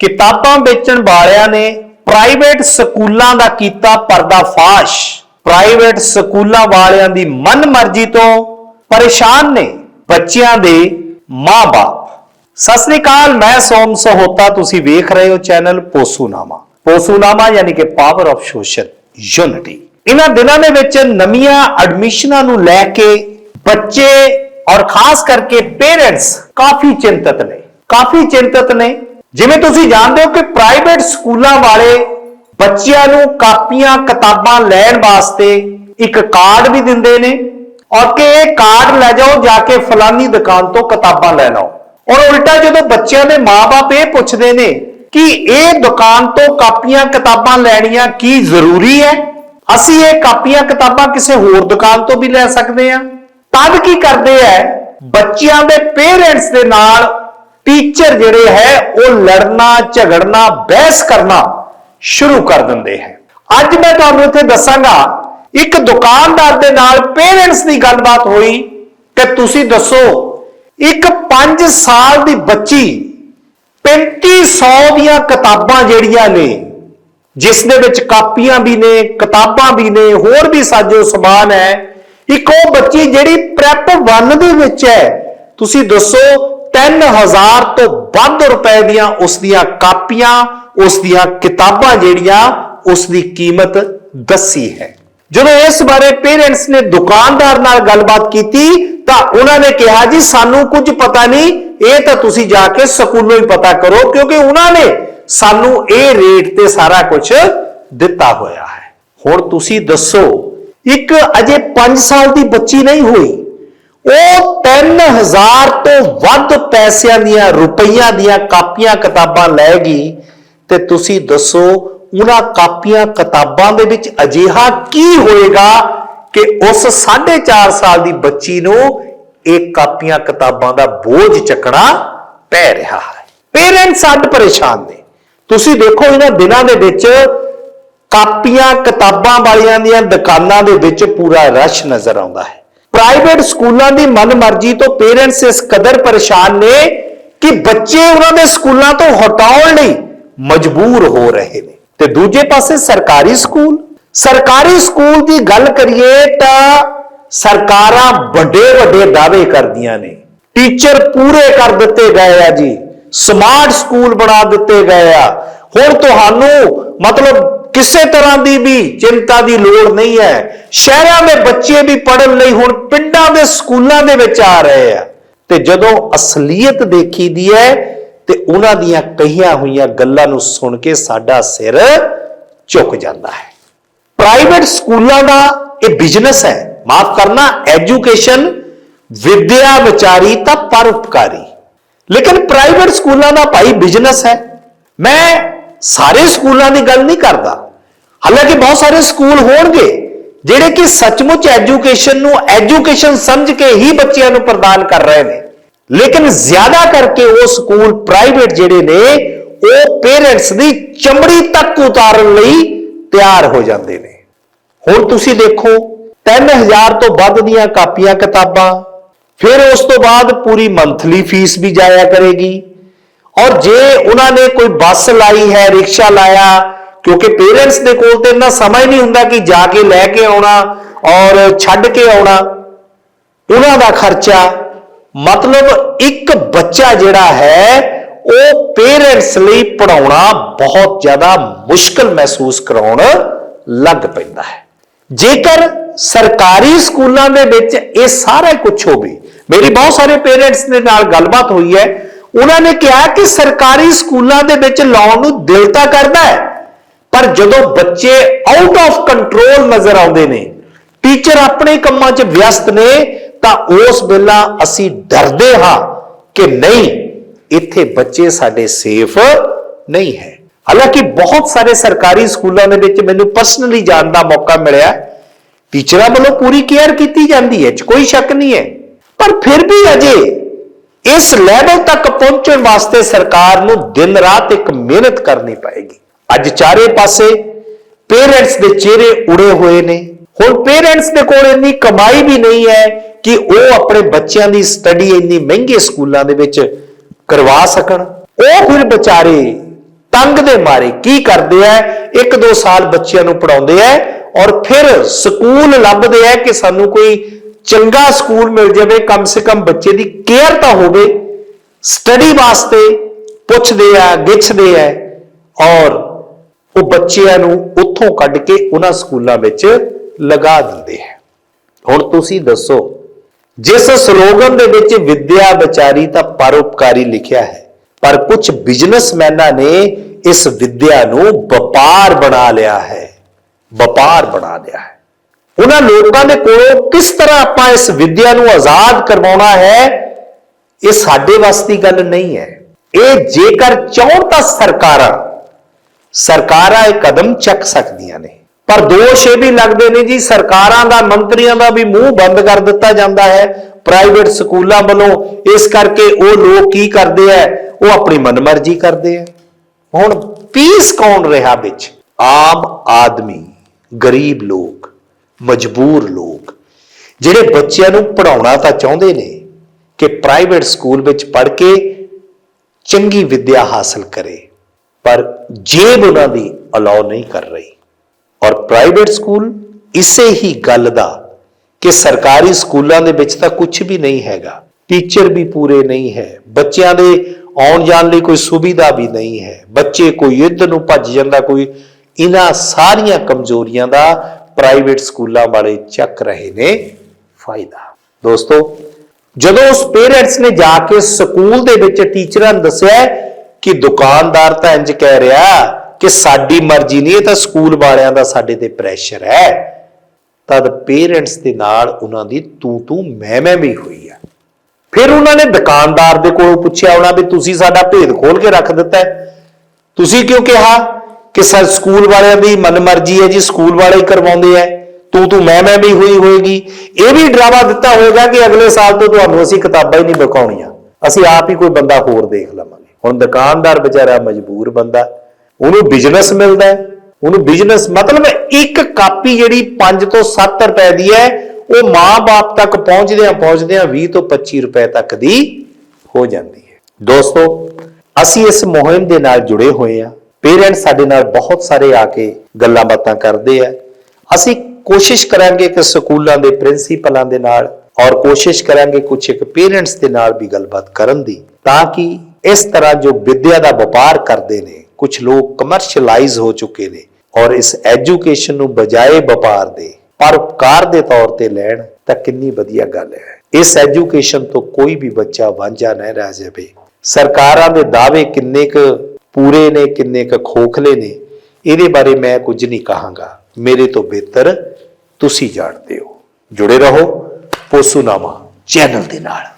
ਕਿਤਾਬਾਂ ਵੇਚਣ ਵਾਲਿਆਂ ਨੇ ਪ੍ਰਾਈਵੇਟ ਸਕੂਲਾਂ ਦਾ ਕੀਤਾ ਪਰਦਾਫਾਸ਼। ਪ੍ਰਾਈਵੇਟ ਸਕੂਲਾਂ ਵਾਲਿਆਂ ਦੀ ਮਨਮਰਜ਼ੀ ਤੋਂ ਪਰੇਸ਼ਾਨ ਨੇ ਬੱਚਿਆਂ ਦੇ ਮਾਪੇ ਸਤਿ ਸ੍ਰੀ ਅਕਾਲ, ਮੈਂ ਸੋਮ ਸਹੋਤਾ, ਤੁਸੀਂ ਵੇਖ ਰਹੇ ਹੋ ਚੈਨਲ ਪੋਸੂਨਾਮਾ। ਪੋਸੂਨਾਮਾ ਯਾਨੀ ਕਿ ਪਾਵਰ ਆਫ ਸੋਸ਼ਲ ਯੂਨਿਟੀ ਇਹਨਾਂ ਦਿਨਾਂ ਦੇ ਵਿੱਚ ਨਵੀਆਂ ਐਡਮਿਸ਼ਨਾਂ ਨੂੰ ਲੈ ਕੇ ਬੱਚੇ ਔਰ ਖਾਸ ਕਰਕੇ ਪੇਰੈਂਟਸ ਕਾਫੀ ਚਿੰਤਤ ਨੇ। ਕਾਫੀ ਚਿੰਤਤ ਨੇ। ਜਿਵੇਂ ਤੁਸੀਂ ਜਾਣਦੇ ਹੋ ਕਿ ਪ੍ਰਾਈਵੇਟ ਸਕੂਲਾਂ ਵਾਲੇ ਬੱਚਿਆਂ ਨੂੰ ਕਾਪੀਆਂ, ਕਿਤਾਬਾਂ ਲੈਣ ਵਾਸਤੇ ਇੱਕ ਕਾਰਡ ਵੀ ਦਿੰਦੇ ਨੇ ਔਰ ਕਿ ਇਹ ਕਾਰਡ ਲੈ ਜਾਓ, ਜਾ ਕੇ ਫਲਾਨੀ ਦੁਕਾਨ ਤੋਂ ਕਿਤਾਬਾਂ ਲੈ ਲਓ। ਔਰ ਉਲਟਾ ਜਦੋਂ ਬੱਚਿਆਂ ਦੇ ਮਾਪੇ ਇਹ ਪੁੱਛਦੇ ਨੇ ਕਿ ਇਹ ਦੁਕਾਨ ਤੋਂ ਕਾਪੀਆਂ, ਕਿਤਾਬਾਂ ਲੈਣੀਆਂ ਕੀ ਜ਼ਰੂਰੀ ਹੈ? ਅਸੀਂ ਇਹ ਕਾਪੀਆਂ, ਕਿਤਾਬਾਂ ਕਿਸੇ ਹੋਰ ਦੁਕਾਨ ਤੋਂ ਵੀ ਲੈ ਸਕਦੇ ਹਾਂ। ਤਦ ਕੀ ਕਰਦੇ ਐ ਬੱਚਿਆਂ ਦੇ ਪੇਰੈਂਟਸ ਦੇ ਨਾਲ ਟੀਚਰ ਜਿਹੜੇ ਹੈ, ਉਹ ਲੜਨਾ, ਝਗੜਨਾ, ਬਹਿਸ ਕਰਨਾ ਸ਼ੁਰੂ ਕਰ ਦਿੰਦੇ ਹੈ। ਅੱਜ ਮੈਂ ਤੁਹਾਨੂੰ ਇੱਥੇ ਦੱਸਾਂਗਾ, ਇੱਕ ਦੁਕਾਨਦਾਰ ਦੇ ਨਾਲ ਪੇਰੈਂਟਸ ਦੀ ਗੱਲਬਾਤ ਹੋਈ ਕਿ ਤੁਸੀਂ ਦੱਸੋ, ਇੱਕ 5 ਸਾਲ ਦੀ ਬੱਚੀ 3500 ਦੀਆਂ ਕਿਤਾਬਾਂ ਜਿਹੜੀਆਂ ਨੇ, ਜਿਸ ਦੇ ਵਿੱਚ ਕਾਪੀਆਂ ਵੀ ਨੇ, ਕਿਤਾਬਾਂ ਵੀ ਨੇ, ਹੋਰ ਵੀ ਸਾਜੋ ਸਮਾਨ ਹੈ, ਇੱਕ ਉਹ ਬੱਚੀ ਜਿਹੜੀ ਪ੍ਰੈਪ 1 ਦੇ ਵਿੱਚ ਹੈ। ਤੁਸੀਂ ਦੱਸੋ 3000 ਤੋਂ ਵੱਧ ਰੁਪਏ ਦੀਆਂ ਉਸ ਦੀਆਂ ਕਾਪੀਆਂ, ਉਸ ਦੀਆਂ ਕਿਤਾਬਾਂ ਜਿਹੜੀਆਂ ਉਸ ਦੀ ਕੀਮਤ ਦੱਸੀ ਹੈ। ਜਦੋਂ ਇਸ ਬਾਰੇ ਪੇਰੈਂਟਸ ਨੇ ਦੁਕਾਨਦਾਰ ਨਾਲ ਗੱਲਬਾਤ ਕੀਤੀ ਤਾਂ ਉਹਨਾਂ ਨੇ ਕਿਹਾ, ਜੀ, ਸਾਨੂੰ ਕੁਝ ਪਤਾ ਨਹੀਂ, ਇਹ ਤਾਂ ਤੁਸੀਂ ਜਾ ਕੇ ਸਕੂਲੋਂ ਹੀ ਪਤਾ ਕਰੋ, ਕਿਉਂਕਿ ਉਹਨਾਂ ਨੇ ਸਾਨੂੰ ਇਹ ਰੇਟ ਤੇ ਸਾਰਾ ਕੁਝ ਦਿੱਤਾ ਹੋਇਆ ਹੈ। ਹੁਣ ਤੁਸੀਂ ਦੱਸੋ, ਇੱਕ ਅਜੇ 5 ਸਾਲ ਦੀ ਬੱਚੀ ਨਹੀਂ ਹੋਈ। ਉਹ 3000 ਤੋਂ ਵੱਧ ਪੈਸਿਆਂ ਦੀਆਂ, ਰੁਪਈਆਂ ਦੀਆਂ ਕਾਪੀਆਂ ਕਿਤਾਬਾਂ ਲੈ ਗਈ ਤੇ ਤੁਸੀਂ ਦੱਸੋ ਉਹਨਾਂ ਕਾਪੀਆਂ ਕਿਤਾਬਾਂ ਦੇ ਵਿੱਚ ਅਜਿਹਾ ਕੀ ਹੋਏਗਾ ਕਿ ਉਸ 4.5 ਸਾਲ ਦੀ ਬੱਚੀ ਨੂੰ ਇਹ ਕਾਪੀਆਂ ਕਿਤਾਬਾਂ ਦਾ ਬੋਝ ਚੱਕਣਾ ਪੈ ਰਿਹਾ ਹੈ। ਪੇਰੈਂਟਸ ਅੱਡ ਪਰੇਸ਼ਾਨ ਨੇ। ਤੁਸੀਂ ਦੇਖੋ ਇਹਨਾਂ ਦਿਨਾਂ ਦੇ ਵਿੱਚ ਕਾਪੀਆਂ ਕਿਤਾਬਾਂ ਵਾਲੀਆਂ ਦੀਆਂ ਦੁਕਾਨਾਂ ਦੇ ਵਿੱਚ ਪੂਰਾ ਰਸ਼ ਨਜ਼ਰ ਆਉਂਦਾ ਹੈ। ਪ੍ਰਾਈਵੇਟ ਸਕੂਲਾਂ ਦੀ ਮਨਮਰਜ਼ੀ ਤੋਂ ਪੇਰੈਂਟਸ ਇਸ ਕਦਰ ਪਰੇਸ਼ਾਨ ਨੇ ਕਿ ਬੱਚੇ ਉਹਨਾਂ ਦੇ ਸਕੂਲਾਂ ਤੋਂ ਹਟਾਉਣ ਲਈ ਮਜਬੂਰ ਹੋ ਰਹੇ ਨੇ। ਤੇ ਦੂਜੇ ਪਾਸੇ ਸਰਕਾਰੀ ਸਕੂਲ? ਸਰਕਾਰੀ ਸਕੂਲ ਦੀ ਗੱਲ ਕਰੀਏ ਤਾਂ ਸਰਕਾਰਾਂ ਵੱਡੇ ਵੱਡੇ ਦਾਅਵੇ ਕਰਦੀਆਂ ਨੇ। ਟੀਚਰ ਪੂਰੇ ਕਰ ਦਿੱਤੇ ਗਏ ਆ ਜੀ। ਸਮਾਰਟ ਸਕੂਲ ਬਣਾ ਦਿੱਤੇ ਗਏ ਆ। ਹੁਣ ਤੁਹਾਨੂੰ ਮਤਲਬ ਕਿਸੇ ਤਰ੍ਹਾਂ ਦੀ ਵੀ ਚਿੰਤਾ ਦੀ ਲੋੜ ਨਹੀਂ ਹੈ। ਸ਼ਹਿਰਾਂ ਦੇ ਬੱਚੇ ਵੀ ਪੜ੍ਹਨ ਲਈ ਹੁਣ ਪਿੰਡਾਂ ਦੇ ਸਕੂਲਾਂ ਦੇ ਵਿੱਚ ਆ ਰਹੇ ਆ। ਤੇ ਜਦੋਂ ਅਸਲੀਅਤ ਦੇਖੀ ਦੀ ਹੈ ਤੇ ਉਹਨਾਂ ਦੀਆਂ ਕਹੀਆਂ ਹੋਈਆਂ ਗੱਲਾਂ ਨੂੰ ਸੁਣ ਕੇ ਸਾਡਾ ਸਿਰ ਝੁਕ ਜਾਂਦਾ ਹੈ। ਪ੍ਰਾਈਵੇਟ ਸਕੂਲਾਂ ਦਾ ਇਹ ਬਿਜ਼ਨਸ ਹੈ। ਮਾਫ ਕਰਨਾ, ਐਜੂਕੇਸ਼ਨ ਵਿਦਿਆ ਵਿਚਾਰੀ ਤਾਂ ਪਰਉਪਕਾਰੀ। ਲੇਕਿਨ ਪ੍ਰਾਈਵੇਟ ਸਕੂਲਾਂ ਦਾ ਭਾਈ ਬਿਜ਼ਨਸ ਹੈ। ਮੈਂ ਸਾਰੇ ਸਕੂਲਾਂ ਦੀ ਗੱਲ ਨਹੀਂ ਕਰਦਾ। ਹਾਲਾਂਕਿ ਬਹੁਤ ਸਾਰੇ ਸਕੂਲ ਹੋਣਗੇ, ਜਿਹੜੇ ਕਿ ਸੱਚਮੁੱਚ ਐਜੂਕੇਸ਼ਨ ਨੂੰ ਐਜੂਕੇਸ਼ਨ ਸਮਝ ਕੇ ਹੀ ਬੱਚਿਆਂ ਨੂੰ ਪ੍ਰਦਾਨ ਕਰ ਰਹੇ ਨੇ। ਲੇਕਿਨ ਜ਼ਿਆਦਾ ਕਰਕੇ ਉਹ ਸਕੂਲ ਪ੍ਰਾਈਵੇਟ ਜਿਹੜੇ ਨੇ, ਉਹ ਪੇਰੈਂਟਸ ਦੀ ਚਮੜੀ ਤੱਕ ਉਤਾਰਨ ਲਈ ਤਿਆਰ ਹੋ ਜਾਂਦੇ ਨੇ। ਹੁਣ ਤੁਸੀਂ ਦੇਖੋ 3000 ਤੋਂ ਵੱਧ ਦੀਆਂ ਕਾਪੀਆਂ ਕਿਤਾਬਾਂ, ਫਿਰ ਉਸ ਤੋਂ ਬਾਅਦ ਪੂਰੀ ਮੰਥਲੀ ਫੀਸ ਵੀ ਜਾਇਆ ਕਰੇਗੀ। ਔਰ ਜੇ ਉਹਨਾਂ ਨੇ ਕੋਈ ਬੱਸ ਲਾਈ ਹੈ, ਰਿਕਸ਼ਾ ਲਾਇਆ ਕਿਉਂਕਿ ਪੇਰੈਂਟਸ ਦੇ ਕੋਲ ਤੇ ਇੰਨਾ ਸਮਾਂ ਹੀ ਨਹੀਂ ਹੁੰਦਾ ਕਿ ਜਾ ਕੇ ਲੈ ਕੇ ਆਉਣਾ ਔਰ ਛੱਡ ਕੇ ਆਉਣਾ। ਉਹਨਾਂ ਦਾ ਖਰਚਾ ਮਤਲਬ ਇੱਕ ਬੱਚਾ ਜਿਹੜਾ ਹੈ, ਉਹ ਪੇਰੈਂਟਸ ਲਈ ਪੜਾਉਣਾ ਬਹੁਤ ਜ਼ਿਆਦਾ ਮੁਸ਼ਕਲ ਮਹਿਸੂਸ ਕਰਾਉਣ ਲੱਗ ਪੈਂਦਾ ਹੈ। ਜੇਕਰ ਸਰਕਾਰੀ ਸਕੂਲਾਂ ਦੇ ਵਿੱਚ ਇਹ ਸਾਰਾ ਕੁਝ ਹੋਵੇ, ਮੇਰੀ ਬਹੁਤ ਸਾਰੇ ਪੇਰੈਂਟਸ ਦੇ ਨਾਲ ਗੱਲਬਾਤ ਹੋਈ ਹੈ, ਉਹਨਾਂ ਨੇ ਕਿਹਾ ਕਿ ਸਰਕਾਰੀ ਸਕੂਲਾਂ ਦੇ ਵਿੱਚ ਲਾਉਣ ਨੂੰ ਦਿਲ ਤਾਂ ਕਰਦਾ ਹੈ ਪਰ ਜਦੋਂ ਬੱਚੇ ਆਊਟ ਆਫ ਕੰਟਰੋਲ ਨਜ਼ਰ ਆਉਂਦੇ ਨੇ ਟੀਚਰ ਆਪਣੇ ਕੰਮਾਂ 'ਚ ਵਿਅਸਤ ਨੇ, ਤਾਂ ਉਸ ਵੇਲਾ ਅਸੀਂ ਡਰਦੇ ਹਾਂ ਕਿ ਨਹੀਂ, ਇੱਥੇ ਬੱਚੇ ਸਾਡੇ ਸੇਫ ਨਹੀਂ ਹੈ। ਹਾਲਾਂਕਿ ਬਹੁਤ ਸਾਰੇ ਸਰਕਾਰੀ ਸਕੂਲਾਂ ਦੇ ਵਿੱਚ ਮੈਨੂੰ ਪਰਸਨਲੀ ਜਾਣ ਦਾ ਮੌਕਾ ਮਿਲਿਆ। ਟੀਚਰਾਂ ਵੱਲੋਂ ਪੂਰੀ ਕੇਅਰ ਕੀਤੀ ਜਾਂਦੀ ਹੈ, 'ਚ ਕੋਈ ਸ਼ੱਕ ਨਹੀਂ ਹੈ। ਪਰ ਫਿਰ ਵੀ ਅਜੇ ਇਸ ਲੈਵਲ ਤੱਕ ਪਹੁੰਚਣ ਵਾਸਤੇ ਸਰਕਾਰ ਨੂੰ ਦਿਨ ਰਾਤ ਇੱਕ ਮਿਹਨਤ ਕਰਨੀ ਪਏਗੀ। ਅੱਜ ਚਾਰੇ ਪਾਸੇ ਪੇਰੈਂਟਸ ਦੇ ਚਿਹਰੇ ਉੜੇ ਹੋਏ ਨੇ। ਹੁਣ ਪੇਰੈਂਟਸ ਦੇ ਕੋਲ ਇੰਨੀ ਕਮਾਈ ਵੀ ਨਹੀਂ ਹੈ ਕਿ ਉਹ ਆਪਣੇ ਬੱਚਿਆਂ ਦੀ ਸਟੱਡੀ ਇੰਨੀ ਮਹਿੰਗੇ ਸਕੂਲਾਂ ਦੇ ਵਿੱਚ ਕਰਵਾ ਸਕਣ। ਉਹ ਫਿਰ ਵਿਚਾਰੇ ਤੰਗ ਦੇ ਮਾਰੇ। ਕੀ ਕਰਦੇ ਐ ਇੱਕ ਦੋ ਸਾਲ ਬੱਚਿਆਂ ਨੂੰ ਪੜਾਉਂਦੇ ਐ ਔਰ ਫਿਰ ਸਕੂਲ ਲੱਭਦੇ ਐ ਕਿ ਸਾਨੂੰ ਕੋਈ ਚੰਗਾ ਸਕੂਲ ਮਿਲ ਜਾਵੇ। ਕਮ ਸੇ ਕਮ ਬੱਚੇ ਦੀ ਕੇਅਰ ਤਾਂ ਹੋਵੇ। ਸਟੱਡੀ ਵਾਸਤੇ ਪੁੱਛਦੇ ਆ, ਗਿੱਛਦੇ ਆ ਔਰ ਉਹ ਬੱਚਿਆਂ ਨੂੰ ਉੱਥੋਂ ਕੱਢ ਕੇ ਉਹਨਾਂ ਸਕੂਲਾਂ ਵਿੱਚ ਲਗਾ ਦਿੰਦੇ ਹੈ। ਹੁਣ ਤੁਸੀਂ ਦੱਸੋ, ਜਿਸ ਸਲੋਗਨ ਦੇ ਵਿੱਚ ਵਿਦਿਆ ਵਿਚਾਰੀ ਤਾਂ ਪਰਉਪਕਾਰੀ ਲਿਖਿਆ ਹੈ, ਪਰ ਕੁਝ ਬਿਜ਼ਨਸਮੈਨਾਂ ਨੇ ਇਸ ਵਿਦਿਆ ਨੂੰ ਵਪਾਰ ਬਣਾ ਲਿਆ ਹੈ, ਵਪਾਰ ਬਣਾ ਲਿਆ ਹੈ। ਉਹਨਾਂ ਲੋਕਾਂ ਦੇ ਕੋਲੋਂ ਕਿਸ ਤਰ੍ਹਾਂ ਆਪਾਂ ਇਸ ਵਿਦਿਆ ਨੂੰ ਆਜ਼ਾਦ ਕਰਵਾਉਣਾ ਹੈ, ਇਹ ਸਾਡੇ ਵਾਸਤੇ ਗੱਲ ਨਹੀਂ ਹੈ। ਇਹ ਜੇਕਰ ਚਾਹਣ ਤਾਂ ਸਰਕਾਰਾਂ ਸਰਕਾਰਾਂ ਇਹ ਕਦਮ ਚੱਕ ਸਕਦੀਆਂ ਨੇ। ਪਰ ਦੋਸ਼ ਇਹ ਵੀ ਲੱਗਦੇ ਨੇ ਜੀ, ਸਰਕਾਰਾਂ ਦਾ, ਮੰਤਰੀਆਂ ਦਾ ਵੀ ਮੂੰਹ ਬੰਦ ਕਰ ਦਿੱਤਾ ਜਾਂਦਾ ਹੈ। ਪ੍ਰਾਈਵੇਟ ਸਕੂਲਾਂ ਵੱਲੋਂ ਇਸ ਕਰਕੇ ਉਹ ਲੋਕ ਕੀ ਕਰਦੇ ਆ ਉਹ ਆਪਣੀ ਮਨਮਰਜ਼ੀ ਕਰਦੇ ਆ ਹੁਣ ਪੀਸ ਕੌਣ ਰਿਹਾ ਵਿੱਚ? ਆਮ ਆਦਮੀ, ਗਰੀਬ ਲੋਕ, ਮਜਬੂਰ ਲੋਕ, ਜਿਹੜੇ ਬੱਚਿਆਂ ਨੂੰ ਪੜਾਉਣਾ ਤਾਂ ਚਾਹੁੰਦੇ ਨੇ ਕਿ ਪ੍ਰਾਈਵੇਟ ਸਕੂਲ ਵਿੱਚ ਪੜ੍ਹ ਕੇ ਚੰਗੀ ਵਿੱਦਿਆ ਹਾਸਲ ਕਰੇ। ਪਰ ਜੇਬ ਉਹਨਾਂ ਦੀ ਅਲਾਉ ਨਹੀਂ ਕਰ ਰਹੀ। ਔਰ ਪ੍ਰਾਈਵੇਟ ਸਕੂਲ ਇਸੇ ਹੀ ਗੱਲ ਦਾ ਕਿ ਸਰਕਾਰੀ ਸਕੂਲਾਂ ਦੇ ਵਿੱਚ ਤਾਂ ਕੁਝ ਵੀ ਨਹੀਂ ਹੈਗਾ। ਟੀਚਰ ਵੀ ਪੂਰੇ ਨਹੀਂ ਹੈ। ਬੱਚਿਆਂ ਦੇ ਆਉਣ ਜਾਣ ਲਈ ਕੋਈ ਸੁਵਿਧਾ ਵੀ ਨਹੀਂ ਹੈ। ਬੱਚੇ ਕੋਈ ਇੱਧਰ ਨੂੰ ਭੱਜ ਜਾਂਦਾ, ਕੋਈ ਇਹਨਾਂ ਸਾਰੀਆਂ ਕਮਜ਼ੋਰੀਆਂ ਦਾ ਪ੍ਰਾਈਵੇਟ ਸਕੂਲਾਂ ਵਾਲੇ ਚੱਕ ਰਹੇ ਨੇ ਫਾਇਦਾ। ਦੋਸਤੋ, ਜਦੋਂ ਉਸ ਪੇਰੈਂਟਸ ਨੇ ਜਾ ਕੇ ਸਕੂਲ ਦੇ ਵਿੱਚ ਟੀਚਰਾਂ ਨੂੰ ਦੱਸਿਆ ਕਿ ਦੁਕਾਨਦਾਰ ਤਾਂ ਇੰਜ ਕਹਿ ਰਿਹਾ ਕਿ ਸਾਡੀ ਮਰਜ਼ੀ ਨਹੀਂ, ਇਹ ਤਾਂ ਸਕੂਲ ਵਾਲਿਆਂ ਦਾ ਸਾਡੇ ਤੇ ਪ੍ਰੈਸ਼ਰ ਹੈ। ਤਦ ਪੇਰੈਂਟਸ ਦੇ ਨਾਲ ਉਹਨਾਂ ਦੀ ਤੂੰ ਤੂੰ ਮੈਂ ਮੈਂ ਵੀ ਹੋਈ ਆ। ਫਿਰ ਉਹਨਾਂ ਨੇ ਦੁਕਾਨਦਾਰ ਦੇ ਕੋਲੋਂ ਪੁੱਛਿਆ, ਉਹਨਾਂ ਵੀ ਤੁਸੀਂ ਸਾਡਾ ਭੇਦ ਖੋਲ ਕੇ ਰੱਖ ਦਿੱਤਾ ਹੈ। ਤੁਸੀਂ ਕਿਉਂ ਕਿਹਾ ਕਿ ਸਰ ਸਕੂਲ ਵਾਲਿਆਂ ਦੀ ਮਨਮਰਜ਼ੀ ਹੈ ਜੀ, ਸਕੂਲ ਵਾਲੇ ਹੀ ਕਰਵਾਉਂਦੇ ਐ ਤੂੰ ਤੂੰ ਮੈਂ ਮੈਂ ਵੀ ਹੋਈ ਹੋਏਗੀ। ਇਹ ਵੀ ਡਰਾਵਾ ਦਿੱਤਾ ਹੋਏਗਾ ਕਿ ਅਗਲੇ ਸਾਲ ਤੋਂ ਤੁਹਾਨੂੰ ਅਸੀਂ ਕਿਤਾਬਾਂ ਹੀ ਨਹੀਂ ਵਿਕਾਉਣੀਆਂ ਅਸੀਂ ਆਪ ਹੀ ਕੋਈ ਬੰਦਾ ਹੋਰ ਦੇਖ ਲਵਾਂਗੇ। ਹੁਣ ਦੁਕਾਨਦਾਰ ਵਿਚਾਰਾ ਮਜਬੂਰ ਬੰਦਾ ਉਹਨੂੰ ਬਿਜ਼ਨਸ ਮਿਲਦਾ ਉਹਨੂੰ ਬਿਜ਼ਨਸ ਮਤਲਬ ਇੱਕ ਕਾਪੀ ਜਿਹੜੀ 5 ਤੋਂ 7 ਰੁਪਏ ਦੀ ਹੈ, ਉਹ ਮਾਂ-ਬਾਪ ਤੱਕ ਪਹੁੰਚਦਿਆਂ ਪਹੁੰਚਦਿਆਂ 20 ਤੋਂ 25 ਰੁਪਏ ਤੱਕ ਦੀ ਹੋ ਜਾਂਦੀ ਹੈ। ਦੋਸਤੋ, ਅਸੀਂ ਇਸ ਮੁਹਿੰਮ ਦੇ ਨਾਲ ਜੁੜੇ ਹੋਏ ਆ ਪੇਰੈਂਟਸ ਸਾਡੇ ਨਾਲ ਬਹੁਤ ਸਾਰੇ ਆ ਕੇ ਗੱਲਾਂ ਬਾਤਾਂ ਕਰਦੇ ਆ। ਅਸੀਂ ਕੋਸ਼ਿਸ਼ ਕਰਾਂਗੇ ਕਿ ਸਕੂਲਾਂ ਦੇ ਪ੍ਰਿੰਸੀਪਲਾਂ ਦੇ ਨਾਲ ਔਰ ਕੋਸ਼ਿਸ਼ ਕਰਾਂਗੇ ਕੁਝ ਇੱਕ ਪੇਰੈਂਟਸ ਦੇ ਨਾਲ ਵੀ ਗੱਲਬਾਤ ਕਰਨ ਦੀ, ਤਾਂ ਕਿ ਇਸ ਤਰ੍ਹਾਂ ਜੋ ਵਿਦਿਆ ਦਾ ਵਪਾਰ ਕਰਦੇ ਨੇ ਕੁਝ ਲੋਕ ਕਮਰਸ਼ੀਅਲਾਈਜ਼ ਹੋ ਚੁੱਕੇ ਨੇ ਔਰ ਇਸ ਐਜੂਕੇਸ਼ਨ ਨੂੰ ਬਜਾਏ ਵਪਾਰ ਦੇ ਪਰਉਪਕਾਰ ਦੇ ਤੌਰ ਤੇ ਲੈਣ ਤਾਂ ਕਿੰਨੀ ਵਧੀਆ ਗੱਲ ਹੈ। ਇਸ ਐਜੂਕੇਸ਼ਨ ਤੋਂ ਕੋਈ ਵੀ ਬੱਚਾ ਵਾਂਝਾ ਨਹੀਂ ਰਹਿ ਜਾਵੇ। ਸਰਕਾਰਾਂ ਦੇ ਦਾਅਵੇ ਕਿੰਨੇ ਕੁ ਪੂਰੇ ਨੇ, ਕਿੰਨੇ ਕੁ ਖੋਖਲੇ ਨੇ, ਇਹਦੇ ਬਾਰੇ ਮੈਂ ਕੁਝ ਨਹੀਂ ਕਹਾਂਗਾ। ਮੇਰੇ ਤੋਂ ਬਿਹਤਰ ਤੁਸੀਂ ਜਾਣਦੇ ਹੋ। ਜੁੜੇ ਰਹੋ ਪੋਸੂਨਾਮਾ ਚੈਨਲ ਦੇ ਨਾਲ।